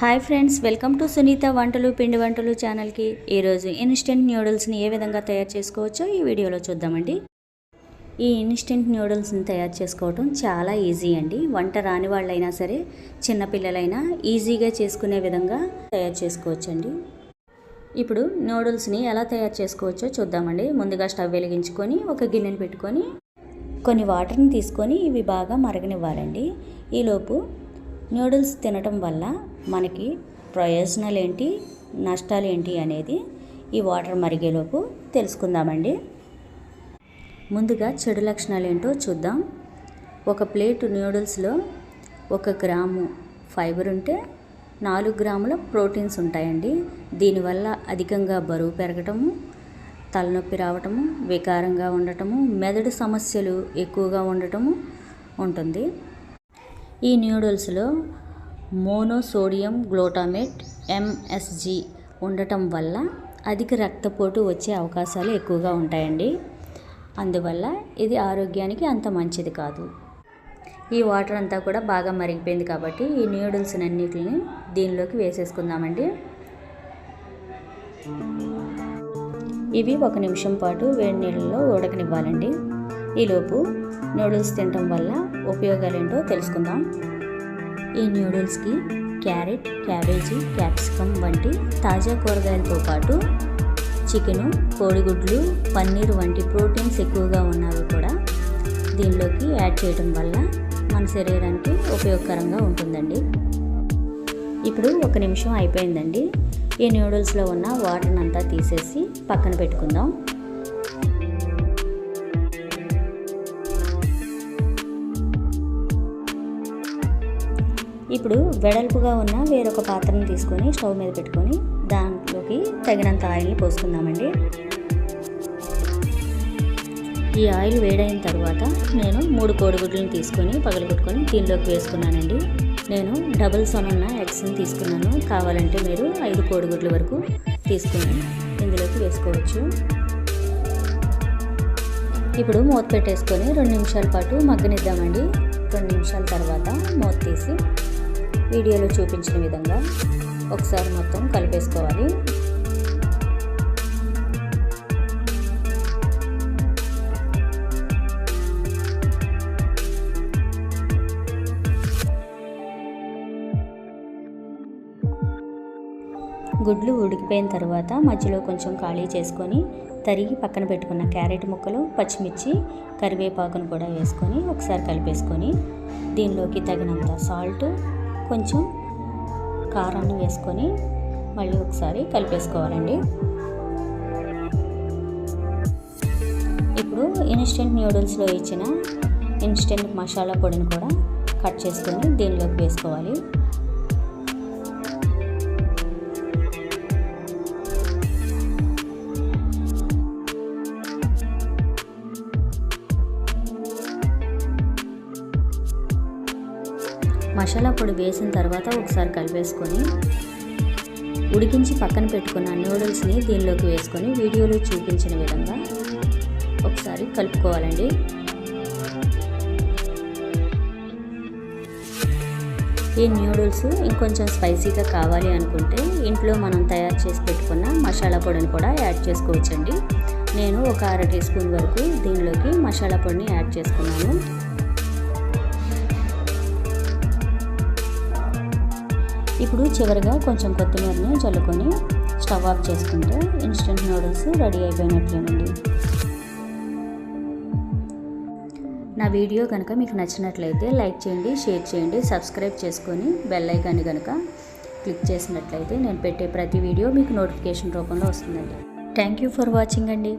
Hi friends welcome to Sunitha వంటలు పిండి వంటలు ఛానల్కి. ఈరోజు ఇన్స్టెంట్ న్యూడిల్స్ని ఏ విధంగా తయారు చేసుకోవచ్చో ఈ వీడియోలో చూద్దామండి. ఈ ఇన్స్టెంట్ న్యూడిల్స్ని తయారు చేసుకోవటం చాలా ఈజీ అండి. వంట రాని వాళ్ళైనా సరే చిన్నపిల్లలైనా ఈజీగా చేసుకునే విధంగా తయారు చేసుకోవచ్చండి. ఇప్పుడు నూడిల్స్ని ఎలా తయారు చేసుకోవచ్చో చూద్దామండి. ముందుగా స్టవ్ వెలిగించుకొని ఒక గిన్నెని పెట్టుకొని కొన్ని వాటర్ని తీసుకొని ఇవి బాగా మరగనివ్వాలండి. ఈలోపు నూడిల్స్ తినటం వల్ల మనకి ప్రయోజనాలు ఏంటి నష్టాలు ఏంటి అనేది ఈ వాటర్ మరిగేలోపు తెలుసుకుందామండి. ముందుగా చెడు లక్షణాలు ఏంటో చూద్దాం. ఒక ప్లేట్ నూడిల్స్లో ఒక గ్రాము ఫైబర్ ఉంటే నాలుగు గ్రాముల ప్రోటీన్స్ ఉంటాయండి. దీనివల్ల అధికంగా బరువు పెరగటము తలనొప్పి రావటము వికారంగా ఉండటము మెదడు సమస్యలు ఎక్కువగా ఉండటము ఉంటుంది. ఈ న్యూడిల్స్లో మోనోసోడియం గ్లూటామేట్ ఎంఎస్జి ఉండటం వల్ల అధిక రక్తపోటు వచ్చే అవకాశాలు ఎక్కువగా ఉంటాయండి. అందువల్ల ఇది ఆరోగ్యానికి అంత మంచిది కాదు. ఈ వాటర్ అంతా కూడా బాగా మరిగిపోయింది కాబట్టి ఈ న్యూడిల్స్ అన్నిటిని దీనిలోకి వేసేసుకుందామండి. ఇవి ఒక నిమిషం పాటు వేడి నీళ్ళలో ఉడకనివ్వాలండి. ఈలోపు నూడిల్స్ తినటం వల్ల ఉపయోగాలు ఏంటో తెలుసుకుందాం. ఈ నూడిల్స్కి క్యారెట్ క్యాబేజీ క్యాప్సికమ్ వంటి తాజా కూరగాయలతో పాటు చికెను కోడిగుడ్లు పన్నీర్ వంటి ప్రోటీన్స్ ఎక్కువగా ఉన్నవి కూడా దీనిలోకి యాడ్ చేయడం వల్ల మన శరీరానికి ఉపయోగకరంగా ఉంటుందండి. ఇప్పుడు ఒక నిమిషం అయిపోయిందండి. ఈ నూడిల్స్లో ఉన్న వాటర్ని అంతా తీసేసి పక్కన పెట్టుకుందాం. ఇప్పుడు వెడల్పుగా ఉన్న వేరొక పాత్రను తీసుకొని స్టవ్ మీద పెట్టుకొని దాంట్లోకి తగినంత ఆయిల్ని పోసుకుందామండి. ఈ ఆయిల్ వేడైన తర్వాత నేను మూడు కోడిగుడ్లను తీసుకొని పగలగొట్టుకొని దీనిలోకి వేసుకున్నానండి. నేను డబుల్ ఉన్న ఎగ్స్ని తీసుకున్నాను. కావాలంటే మీరు ఐదు కోడిగుడ్ల వరకు తీసుకొని ఇందులోకి వేసుకోవచ్చు. ఇప్పుడు మూత పెట్టేసుకొని రెండు నిమిషాల పాటు మగ్గనిద్దామండి. రెండు నిమిషాల తర్వాత మూత తీసి వీడియోలో చూపించిన విధంగా ఒకసారి మొత్తం కలిపేసుకోవాలి. గుడ్లు ఉడికిపోయిన తర్వాత మధ్యలో కొంచెం ఖాళీ చేసుకొని తరిగి పక్కన పెట్టుకున్న క్యారెట్ ముక్కలు పచ్చిమిర్చి కరివేపాకును కూడా వేసుకొని ఒకసారి కలిపేసుకొని దీనిలోకి తగినంత సాల్ట్ కొంచెం కారాన్ని వేసుకొని మళ్ళీ ఒకసారి కలిపేసుకోవాలండి. ఇప్పుడు ఇన్స్టెంట్ న్యూడిల్స్లో ఇచ్చిన ఇన్స్టెంట్ మసాలా పొడిని కూడా కట్ చేసుకొని దీనిలోకి వేసుకోవాలి. మసాలా పొడి వేసిన తర్వాత ఒకసారి కలిపేసుకొని ఉడికించి పక్కన పెట్టుకున్న నూడిల్స్ని దీనిలోకి వేసుకొని వీడియోలో చూపించిన విధంగా ఒకసారి కలుపుకోవాలండి. ఈ న్యూడిల్స్ ఇంకొంచెం స్పైసీగా కావాలి అనుకుంటే ఇంట్లో మనం తయారు చేసి పెట్టుకున్న మసాలా పొడిని కూడా యాడ్ చేసుకోవచ్చండి. నేను ఒక అర టీ స్పూన్ వరకు దీనిలోకి మసాలా పొడిని యాడ్ చేసుకున్నాను. ఇప్పుడు చివరిగా కొంచెం కొత్తిమీరని చల్లుకొని స్టవ్ ఆఫ్ చేసుకుంటే ఇన్స్టెంట్ నూడిల్స్ రెడీ అయిపోయినట్లేనండి. నా వీడియో కనుక మీకు నచ్చినట్లయితే లైక్ చేయండి షేర్ చేయండి సబ్స్క్రైబ్ చేసుకొని బెల్ ఐకాన్ని కనుక క్లిక్ చేసినట్లయితే నేను పెట్టే ప్రతి వీడియో మీకు నోటిఫికేషన్ రూపంలో వస్తుందండి. థ్యాంక్ యూ ఫర్ వాచింగ్ అండి.